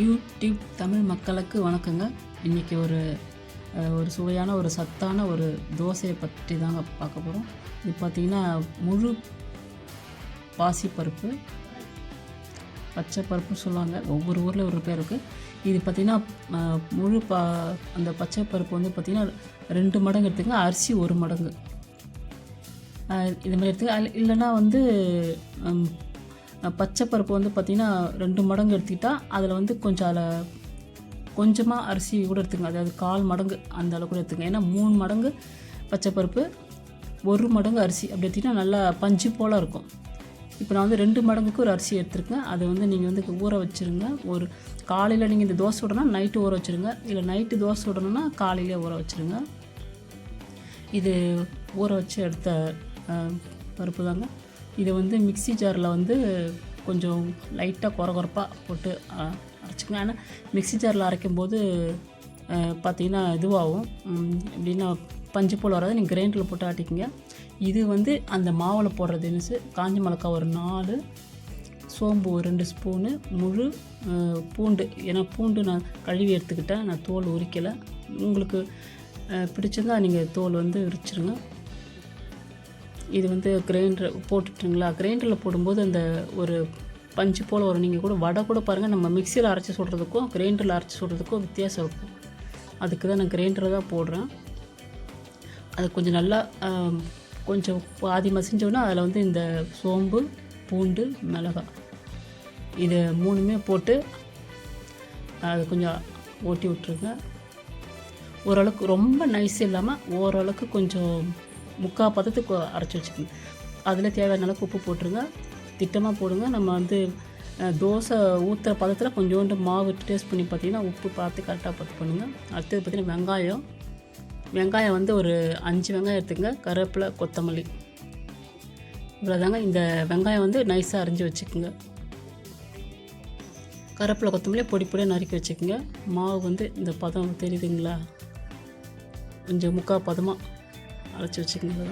YouTube Tamil மக்களுக்கு வணக்கங்க. இன்றைக்கி ஒரு ஒரு சுவையான ஒரு சத்தான ஒரு தோசையை பற்றி தாங்க பார்க்க போகிறோம் இது பார்த்திங்கன்னா முழு பாசிப்பருப்பு பச்சை பருப்பு சொல்லுவாங்க. ஒவ்வொரு ஊரில் ஒரு பேர் இருக்குது இது பார்த்திங்கன்னா முழு பா அந்த பச்சை பருப்பு வந்து பார்த்திங்கன்னா ரெண்டு மடங்கு எடுத்துங்க அரிசி ஒரு மடங்கு. இது மாதிரி எடுத்துக்க இல்லைன்னா வந்து பச்சை பருப்பு வந்து பார்த்திங்கன்னா ரெண்டு மடங்கு எடுத்துக்கிட்டால் அதில் வந்து கொஞ்சம் அதில் கொஞ்சமாக அரிசி கூட எடுத்துங்க அதாவது கால் மடங்கு அந்த அளவு கூட எடுத்துங்க ஏன்னா மூணு மடங்கு பச்சை பருப்பு ஒரு மடங்கு அரிசி அப்படி எடுத்திங்கன்னா நல்லா பஞ்சு போல் இருக்கும். இப்போ நான் வந்து ரெண்டு மடங்குக்கு ஒரு அரிசி எடுத்துருக்கேன். அதை வந்து நீங்கள் வந்து ஊற வச்சுருங்க. ஒரு காலையில் நீங்கள் இந்த தோசை விடணும்னா நைட்டு ஊற வச்சுருங்க. இல்லை நைட்டு தோசை விடணும்னா காலையிலே ஊற வச்சுருங்க. இது ஊற வச்சு எடுத்த பருப்பு தாங்க. இதை வந்து மிக்ஸி ஜாரில் வந்து கொஞ்சம் லைட்டாக குறை குறைப்பாக போட்டு அஹ், அரைச்சிக்கங்க. ஆனால் மிக்ஸி ஜாரில் அரைக்கும் போது பார்த்தீங்கன்னா இதுவாகும். எப்படின்னா பஞ்சு போல் வராது. நீங்கள் கிரைண்டரில் போட்டு ஆட்டிக்கிங்க. இது வந்து அந்த மாவில் போடுற தினுசு காஞ்ச மிளகா ஒரு நாலு சோம்பு ஒரு ரெண்டு ஸ்பூனு முழு பூண்டு. ஏன்னா பூண்டு நான் கழுவி எடுத்துக்கிட்டேன். நான் தோல் உரிக்கலை. உங்களுக்கு பிடிச்சிருந்தால் நீங்கள் தோல் வந்து உரிச்சிருங்க இது வந்து கிரைண்டர் போட்டுட்டுங்களா? கிரைண்டரில் போடும்போது அந்த ஒரு பஞ்சு போல் வரும். நீங்கள் கூட வடை கூட பாருங்கள் நம்ம மிக்சியில் அரைச்சி சுடுறதுக்கும் கிரைண்டரில் அரைச்சி சுடுறதுக்கும் வித்தியாசம் இருக்கும். அதுக்கு தான் நான் கிரைண்டரை தான் போடுறேன். அது கொஞ்சம் நல்லா கொஞ்சம் பாதி மசிஞ்சோன்னா அதில் வந்து இந்த சோம்பு பூண்டு மிளகாய் இது மூணுமே போட்டு அது கொஞ்சம் ஓட்டி விட்ருங்க ஓரளவுக்கு ரொம்ப நைஸ் இல்லாமல் ஓரளவுக்கு கொஞ்சம் முக்கால் பதத்துக்கு அரைச்சி வச்சுக்கோங்க அதில் தேவையான அளவுக்கு உப்பு போட்டுருங்க. திட்டமாக போடுங்க. நம்ம வந்து தோசை ஊற்றுற பதத்தில் கொஞ்சோண்டு மாவு டேஸ்ட் பண்ணி பார்த்தீங்கன்னா உப்பு பார்த்து கரெக்டாக பார்த்து பண்ணுங்கள் அடுத்தது பார்த்தீங்கன்னா வெங்காயம். வெங்காயம் வந்து ஒரு அஞ்சு வெங்காயம் எடுத்துங்க கருவேப்பிலை கொத்தமல்லி. இவ்வளோதாங்க இந்த வெங்காயம் வந்து நைஸாக அரிஞ்சு வச்சுக்கோங்க. கருவேப்பிலை கொத்தமல்லி பொடி பொடியாக நறுக்கி வச்சுக்கோங்க. மாவு வந்து இந்த பதம் தெரியுதுங்களா? கொஞ்சம் முக்கால் பதமாக அரைச்சி வச்சுக்கோங்க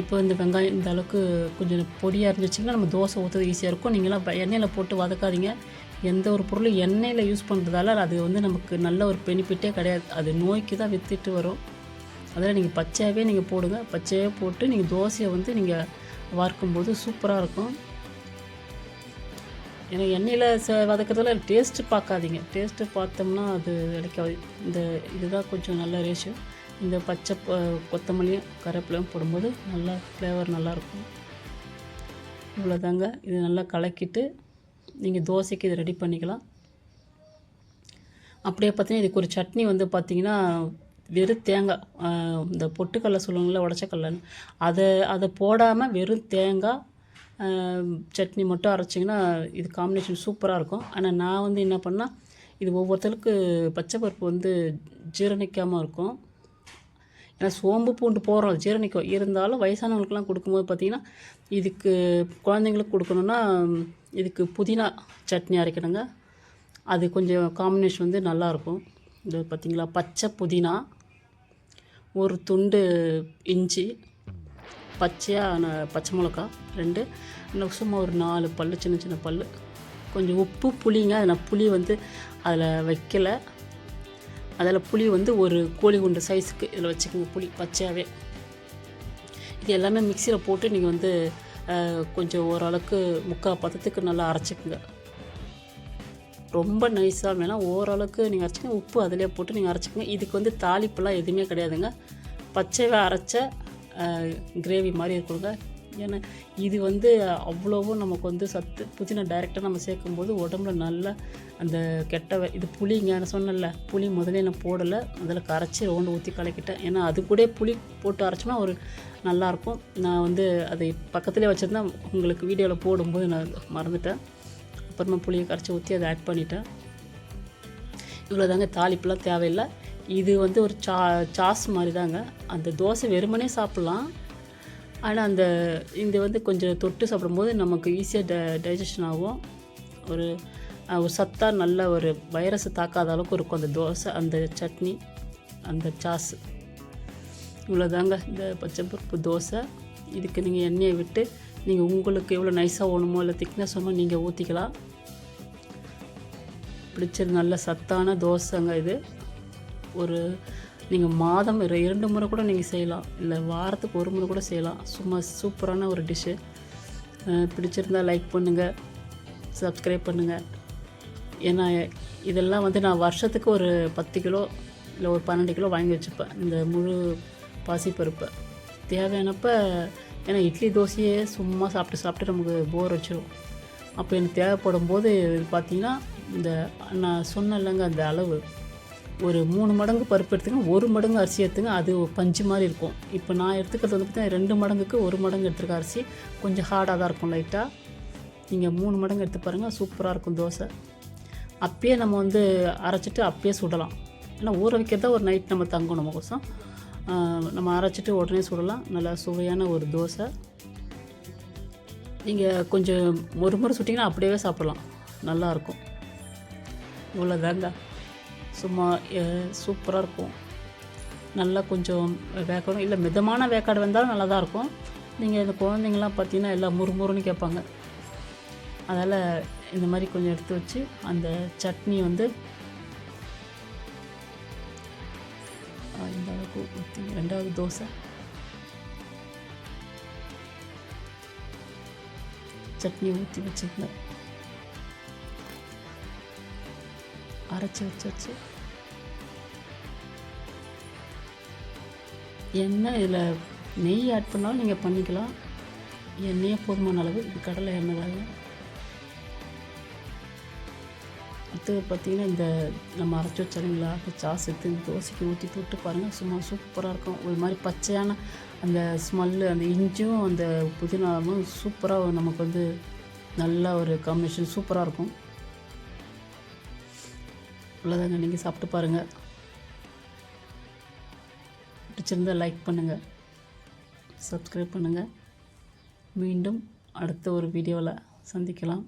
இப்போ இந்த வெங்காயம் இந்த அளவுக்கு கொஞ்சம் பொடியாக இருந்து வச்சிங்கன்னா நம்ம தோசை ஊற்றுறது ஈஸியாக இருக்கும். நீங்களாம் எண்ணெயில் போட்டு வதக்காதீங்க. எந்த ஒரு பொருளும் எண்ணெயில் யூஸ் பண்ணுறதால அது வந்து நமக்கு நல்ல ஒரு பெனிஃபிட்டே கிடையாது. அது நோய்க்கு தான் வித்துட்டு வரும். அதில் நீங்கள் பச்சையாகவே நீங்கள் போடுங்க. பச்சையாக போட்டு நீங்கள் தோசையை வந்து நீங்கள் வார்க்கும்போது சூப்பராக இருக்கும். ஏன்னா எண்ணெயில் ச வதக்கிறதுல டேஸ்ட்டு பார்க்காதீங்க. டேஸ்ட்டு பார்த்தோம்னா அது கிடைக்காது இந்த இதுதான் கொஞ்சம் நல்ல ரேஷியோ இந்த பச்சை கொத்தமல்லியும் கருவேப்பிலையும் போடும்போது நல்லா ஃப்ளேவர் நல்லாயிருக்கும். இவ்வளோதாங்க. இது நல்லா கலக்கிட்டு நீங்கள் தோசைக்கு இதை ரெடி பண்ணிக்கலாம். அப்படியே பார்த்தீங்கன்னா இதுக்கு ஒரு சட்னி வந்து பார்த்தீங்கன்னா வெறும் தேங்காய் இந்த பொட்டுக்கடலை சொல்லுவாங்கள்ல உடச்சக்கடலைன்னு. அதை அதை போடாமல் வெறும் தேங்காய் சட்னி மட்டும் அரைச்சிங்கன்னா இது காம்பினேஷன் சூப்பராக இருக்கும். ஆனால் நான் வந்து என்ன பண்ணால் இது ஒவ்வொருத்தருக்கு பச்சை பருப்பு வந்து ஜீரணிக்காமல் இருக்கும். ஏன்னா சோம்பு பூண்டு போடுறோம் ஜீரணிக்கும் இருந்தாலும் வயசானவங்களுக்குலாம் கொடுக்கும்போது பார்த்தீங்கன்னா இதுக்கு குழந்தைங்களுக்கு கொடுக்கணுன்னா இதுக்கு புதினா சட்னி அரைக்கணுங்க. அது கொஞ்சம் காம்பினேஷன் வந்து நல்லாயிருக்கும். இது பார்த்திங்களா? பச்சை புதினா ஒரு துண்டு இஞ்சி பச்சையாக பச்சை மிளகா ரெண்டு. இன்னும் சும்மா ஒரு நாலு பல் சின்ன சின்ன பல் கொஞ்சம் உப்பு புளிங்க. அது நான் புளி வந்து அதில் வைக்கலை. அதில் புளி வந்து ஒரு கோழி குண்டு சைஸுக்கு இதில் வச்சுக்கோங்க புளி பச்சையாகவே. இது எல்லாமே மிக்சியில் போட்டு நீங்கள் வந்து கொஞ்சம் ஓரளவுக்கு முக்கால் பதத்துக்கு நல்லா அரைச்சிக்குங்க. ரொம்ப நைஸாக வேணால் ஓரளவுக்கு நீங்கள் அரைச்சிக்கங்க. உப்பு அதிலே போட்டு நீங்கள் அரைச்சிக்கங்க. இதுக்கு வந்து தாளிப்புலாம் எதுவுமே கிடையாதுங்க. பச்சையாக அரைச்ச கிரேவி மாதிரி இருக்குங்க ஏன்னா இது வந்து அவ்வளோவும் நமக்கு வந்து சத்து புதினா டைரெக்டாக நம்ம சேர்க்கும்போது உடம்புல நல்லா அந்த கெட்ட இது புளிங்க நான் சொன்னேன்ல புளி முதலே நான் போடலை அதில் கரைச்சி ரவுண்டு ஊற்றி கலக்கிட்டேன். ஏன்னா அது கூட புளி போட்டு அரைச்சோம்னா ஒரு நல்லாயிருக்கும் நான் வந்து அதை பக்கத்துலேயே வச்சுருந்தேன் உங்களுக்கு வீடியோவில் போடும்போது நான் மறந்துட்டேன். அப்புறமா புளியை கரைச்சி ஊற்றி அதை ஆட் பண்ணிட்டேன். இவ்வளோதாங்க தாளிப்புலாம் தேவையில்லை. இது வந்து ஒரு சா சாஸ் மாதிரி தாங்க அந்த தோசை வெறுமனே சாப்பிட்லாம். ஆனால் அந்த இது வந்து கொஞ்சம் தொட்டு சாப்பிடும்போது நமக்கு ஈஸியாக ட டைஜஷன் ஆகும். ஒரு ஒரு சத்தாக நல்ல ஒரு வைரஸ் தாக்காத அளவுக்கு இருக்கும். அந்த தோசை அந்த சட்னி அந்த சாஸு. இவ்வளோதாங்க இந்த பச்சை பருப்பு தோசை. இதுக்கு நீங்கள் எண்ணெயை விட்டு நீங்கள் உங்களுக்கு எவ்வளோ நைஸாக வேணுமோ இல்லை திக்னஸ் வேணுமோ நீங்கள் ஊற்றிக்கலாம் பிடிச்சது நல்ல சத்தான தோசைங்க இது. ஒரு நீங்கள் மாதம் இரண்டு முறை கூட நீங்கள் செய்யலாம். இல்லை வாரத்துக்கு ஒரு முறை கூட செய்யலாம். சும்மா சூப்பரான ஒரு டிஷ்ஷு பிடிச்சிருந்தா லைக் பண்ணுங்கள் சப்ஸ்கிரைப் பண்ணுங்கள் ஏன்னா இதெல்லாம் வந்து நான் வருஷத்துக்கு ஒரு பத்து கிலோ இல்லை ஒரு பன்னெண்டு கிலோ வாங்கி வச்சுப்பேன். இந்த முழு பாசிப்பருப்பை. தேவையானப்போ ஏன்னா இட்லி தோசையே சும்மா சாப்பிட்டு சாப்பிட்டு நமக்கு போர் வச்சிடும் அப்போ எனக்கு தேவைப்படும் போது பார்த்திங்கன்னா இந்த நான் சொன்னேன்லங்க அந்த அளவு. ஒரு மூணு மடங்கு பருப்பு எடுத்துங்க ஒரு மடங்கு அரிசி எடுத்துங்க அது பஞ்சு மாதிரி இருக்கும். இப்போ நான் எடுத்துக்கிறது வந்து பார்த்தீங்கன்னா ரெண்டு மடங்குக்கு ஒரு மடங்கு எடுத்துருக்க அரிசி. கொஞ்சம் ஹார்டாக தான் இருக்கும் லைட்டாக நீங்கள் மூணு மடங்கு எடுத்து பாருங்கள் சூப்பராக இருக்கும் தோசை. அப்பயே நம்ம வந்து அரைச்சிட்டு அப்பயே சுடலாம். ஏன்னா ஊற வைக்கிறதா ஒரு நைட் நம்ம தங்கும் நம்ம கோசம் நம்ம அரைச்சிட்டு உடனே சுடலாம். நல்லா சுவையான ஒரு தோசை. நீங்கள் கொஞ்சம் ஒரு முறை சுட்டிங்கன்னா அப்படியே சாப்பிடலாம். நல்லாயிருக்கும் இவ்வளோதாங்க சும்மா சூப்பராக இருக்கும். நல்லா கொஞ்சம் வேக்காடும் இல்லை மிதமான வேக்காடு வந்தாலும் நல்லா தான் இருக்கும். நீங்கள் இந்த குழந்தைங்களாம் பார்த்தீங்கன்னா எல்லாம் முறுமுறுன்னு கேட்பாங்க. அதனால் இந்த மாதிரி கொஞ்சம் எடுத்து வச்சு அந்த சட்னி வந்து இந்த அளவுக்கு ஊற்றி ரெண்டாவது தோசை. சட்னி ஊற்றி வச்சுருந்தேன். அரைச்சி வச்சு வச்சு எண்ணெய் இதில் நெய் ஆட் பண்ணாலும் நீங்கள் பண்ணிக்கலாம். எண்ணெயே போதுமான அளவு இது கடலை எண்ணெய் தாங்க. அடுத்து பார்த்தீங்கன்னா இந்த நம்ம அரைச்சி வச்சாலுங்களா அந்த சாஸ் எடுத்து இந்த தோசைக்கு ஊற்றி தொட்டு பாருங்கள் சும்மா சூப்பராக இருக்கும். ஒரு மாதிரி பச்சையான அந்த ஸ்மெல்லு அந்த இஞ்சும் அந்த புதினாவும் சூப்பராக நமக்கு வந்து நல்ல ஒரு காம்பினேஷன் சூப்பராக இருக்கும். இவ்வளோதாங்க நீங்கள் சாப்பிட்டு பாருங்கள் பிடிச்சிருந்தா லைக் பண்ணுங்கள் சப்ஸ்கிரைப் பண்ணுங்கள் மீண்டும் அடுத்த ஒரு வீடியோவில் சந்திக்கலாம்.